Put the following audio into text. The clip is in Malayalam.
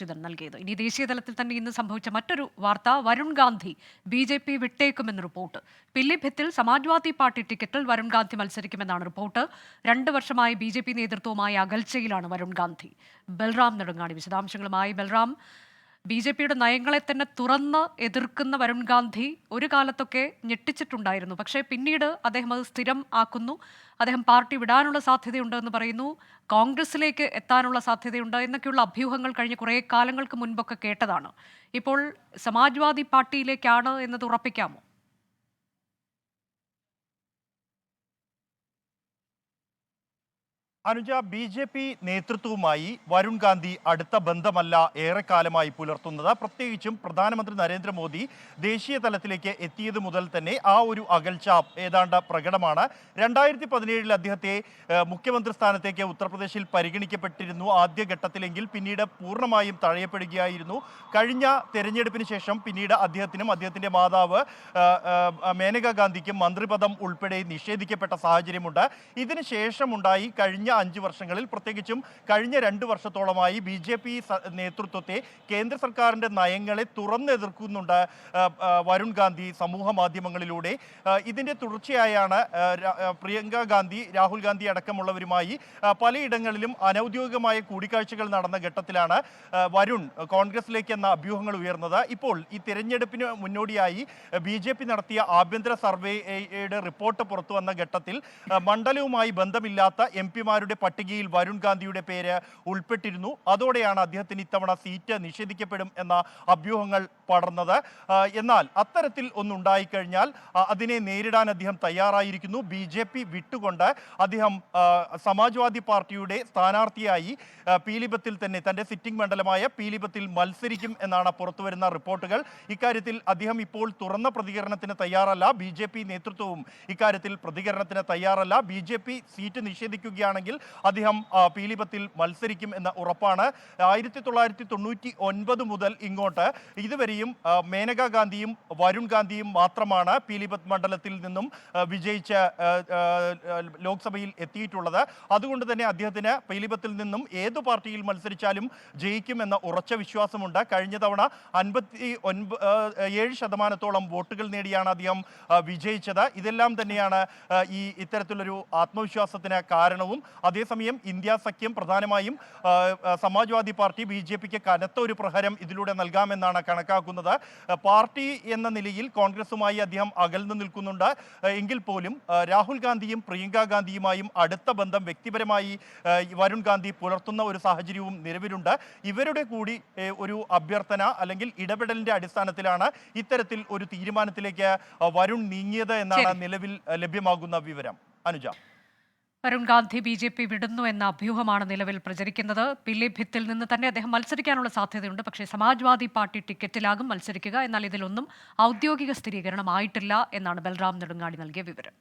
അച്യുതൻ നൽകിയത്. ഇനി ദേശീയ തലത്തിൽ തന്നെ ഇന്ന് സംഭവിച്ച മറ്റൊരു വാർത്ത Varun Gandhi B J P വിട്ടേക്കുമെന്ന് report. പില്ലിഭിത്തിൽ സമാജ്വാദി പാർട്ടി ടിക്കറ്റിൽ വരുൺ ഗാന്ധി മത്സരിക്കുമെന്നാണ് റിപ്പോർട്ട്. രണ്ട് വർഷമായി ബി ജെ പി നേതൃത്വവുമായി അകൽച്ചയിലാണ് വരുൺ ഗാന്ധി. ബൽറാം നെടുങ്ങാടി വിശദാംശങ്ങളുമായി ബൽറാം. ബി ജെ പിയുടെ നയങ്ങളെ തന്നെ തുറന്ന് എതിർക്കുന്ന വരുൺ ഗാന്ധി ഒരു കാലത്തൊക്കെ ഞെട്ടിച്ചിട്ടുണ്ടായിരുന്നു. പക്ഷേ പിന്നീട് അദ്ദേഹം അത് സ്ഥിരം ആക്കുന്നു. അദ്ദേഹം പാർട്ടി വിടാനുള്ള സാധ്യതയുണ്ട് എന്ന് പറയുന്നു. കോൺഗ്രസിലേക്ക് എത്താനുള്ള സാധ്യതയുണ്ട് എന്നൊക്കെയുള്ള അഭ്യൂഹങ്ങൾ കഴിഞ്ഞ കുറേ കാലങ്ങൾക്ക് മുൻപൊക്കെ കേട്ടതാണ്. ഇപ്പോൾ സമാജ്വാദി പാർട്ടിയിലേക്കാണ് എന്നത് ഉറപ്പിക്കാമോ? അനുജ ബി ജെ പി നേതൃത്വവുമായി വരുൺ ഗാന്ധി അടുത്ത ബന്ധമല്ല ഏറെക്കാലമായി പുലർത്തുന്നത്. പ്രത്യേകിച്ചും പ്രധാനമന്ത്രി നരേന്ദ്രമോദി ദേശീയ തലത്തിലേക്ക് എത്തിയത് മുതൽ തന്നെ ആ ഒരു അകൽച്ച ഏതാണ്ട് പ്രകടമാണ്. രണ്ടായിരത്തി പതിനേഴിൽ അദ്ദേഹത്തെ മുഖ്യമന്ത്രി സ്ഥാനത്തേക്ക് ഉത്തർപ്രദേശിൽ പരിഗണിക്കപ്പെട്ടിരുന്നു. ആദ്യഘട്ടത്തിലെങ്കിൽ പിന്നീട് പൂർണമായും തഴയപ്പെടുകയായിരുന്നു. കഴിഞ്ഞ തെരഞ്ഞെടുപ്പിന് ശേഷം പിന്നീട് അദ്ദേഹത്തിനും അദ്ദേഹത്തിന്റെ മാതാവ് മേനകാ ഗാന്ധിക്കും മന്ത്രിപദം ഉൾപ്പെടെ നിഷേധിക്കപ്പെട്ട സാഹചര്യമുണ്ട്. ഇതിന് ശേഷമുണ്ടായി കഴിഞ്ഞ അഞ്ച് വർഷങ്ങളിൽ പ്രത്യേകിച്ചും കഴിഞ്ഞ രണ്ട് വർഷത്തോളമായി ബി ജെ പി നേതൃത്വത്തെ കേന്ദ്ര സർക്കാരിന്റെ നയങ്ങളെ തുറന്നെതിർക്കുന്നുണ്ട് വരുൺ ഗാന്ധി സമൂഹ മാധ്യമങ്ങളിലൂടെ. ഇതിന്റെ തുടർച്ചയായാണ് പ്രിയങ്ക ഗാന്ധി രാഹുൽ ഗാന്ധി അടക്കമുള്ളവരുമായി പലയിടങ്ങളിലും അനൌദ്യോഗികമായ കൂടിക്കാഴ്ചകൾ നടന്ന ഘട്ടത്തിലാണ് വരുൺ കോൺഗ്രസിലേക്ക് എന്ന അഭ്യൂഹങ്ങൾ ഉയർന്നത്. ഇപ്പോൾ ഈ തിരഞ്ഞെടുപ്പിന് മുന്നോടിയായി ബി ജെ പി നടത്തിയ ആഭ്യന്തര സർവേയുടെ റിപ്പോർട്ട് പുറത്തു വന്ന ഘട്ടത്തിൽ മണ്ഡലവുമായി ബന്ധമില്ലാത്ത എം പിമാരുടെ പട്ടികയിൽ വരുൺ ഗാന്ധിയുടെ പേര് ഉൾപ്പെട്ടിരുന്നു. അതോടെയാണ് അദ്ദേഹത്തിന് ഇത്തവണ സീറ്റ് നിഷേധിക്കപ്പെടും എന്ന അഭ്യൂഹങ്ങൾ പടർന്നത്. എന്നാൽ അത്തരത്തിൽ ഒന്നുണ്ടായിക്കഴിഞ്ഞാൽ അതിനെ നേരിടാൻ അദ്ദേഹം തയ്യാറായിരിക്കുന്നു. ബി ജെ പി വിട്ടുകൊണ്ട് അദ്ദേഹം സമാജ്വാദി പാർട്ടിയുടെ സ്ഥാനാർത്ഥിയായി പീലിബത്തിൽ തന്നെ തന്റെ സിറ്റിംഗ് മണ്ഡലമായ പീലിബത്തിൽ മത്സരിക്കും എന്നാണ് പുറത്തുവരുന്ന റിപ്പോർട്ടുകൾ. ഇക്കാര്യത്തിൽ അദ്ദേഹം ഇപ്പോൾ തുറന്ന പ്രതികരണത്തിന് തയ്യാറല്ല. ബി നേതൃത്വവും ഇക്കാര്യത്തിൽ പ്രതികരണത്തിന് തയ്യാറല്ല. ബി സീറ്റ് നിഷേധിക്കുകയാണെങ്കിൽ അദ്ദേഹം പീലിപത്തിൽ മത്സരിക്കും എന്ന ഉറപ്പാണ്. ആയിരത്തി തൊള്ളായിരത്തി തൊണ്ണൂറ്റി ഒൻപത് മുതൽ ഇങ്ങോട്ട് ഇതുവരെയും മേനകാ ഗാന്ധിയും വരുൺ ഗാന്ധിയും മാത്രമാണ് പീലിപത്ത് മണ്ഡലത്തിൽ നിന്നും വിജയിച്ച ലോക്സഭയിൽ എത്തിയിട്ടുള്ളത്. അതുകൊണ്ട് തന്നെ അദ്ദേഹത്തിന് പീലിപത്തിൽ നിന്നും ഏത് പാർട്ടിയിൽ മത്സരിച്ചാലും ജയിക്കുമെന്ന ഉറച്ച വിശ്വാസമുണ്ട്. കഴിഞ്ഞ തവണ അൻപത്തി ഒൻപ ഏഴ് ശതമാനത്തോളം വോട്ടുകൾ നേടിയാണ് അദ്ദേഹം വിജയിച്ചത്. ഇതെല്ലാം തന്നെയാണ് ഈ ഇത്തരത്തിലൊരു ആത്മവിശ്വാസത്തിന് കാരണവും. അതേസമയം ഇന്ത്യ സഖ്യം പ്രധാനമായും സമാജ്വാദി പാർട്ടി ബി ജെ പിക്ക് കനത്ത ഒരു പ്രഹരം ഇതിലൂടെ നൽകാമെന്നാണ് കണക്കാക്കുന്നത്. പാർട്ടി എന്ന നിലയിൽ കോൺഗ്രസുമായി അദ്ദേഹം അകൽന്നു നിൽക്കുന്നുണ്ട്. എങ്കിൽ പോലും രാഹുൽ ഗാന്ധിയും പ്രിയങ്ക ഗാന്ധിയുമായും അടുത്ത ബന്ധം വ്യക്തിപരമായി വരുൺ ഗാന്ധി പുലർത്തുന്ന ഒരു സാഹചര്യവും നിലവിലുണ്ട്. ഇവരുടെ കൂടി ഒരു അഭ്യർത്ഥന അല്ലെങ്കിൽ ഇടപെടലിന്റെ അടിസ്ഥാനത്തിലാണ് ഇത്തരത്തിൽ ഒരു തീരുമാനത്തിലേക്ക് വരുൺ നീങ്ങിയത് എന്നാണ് നിലവിൽ ലഭ്യമാകുന്ന വിവരം. Anuja. Varun Gandhi B J P വിടുന്നു എന്ന അഭ്യൂഹമാണ് നിലവിൽ പ്രചരിക്കുന്നത്. പിലിഭിത്തിൽ നിന്ന് തന്നെ അദ്ദേഹം മത്സരിക്കാനുള്ള സാധ്യതയുണ്ട്. പക്ഷേ സമാജ്വാദി പാർട്ടി ടിക്കറ്റിലാകും മത്സരിക്കുക. എന്നാൽ ഇതിലൊന്നും ഔദ്യോഗിക സ്ഥിരീകരണം ആയിട്ടില്ല എന്നാണ് ബൽറാം നെടുങ്ങാടി നൽകിയ വിവരം.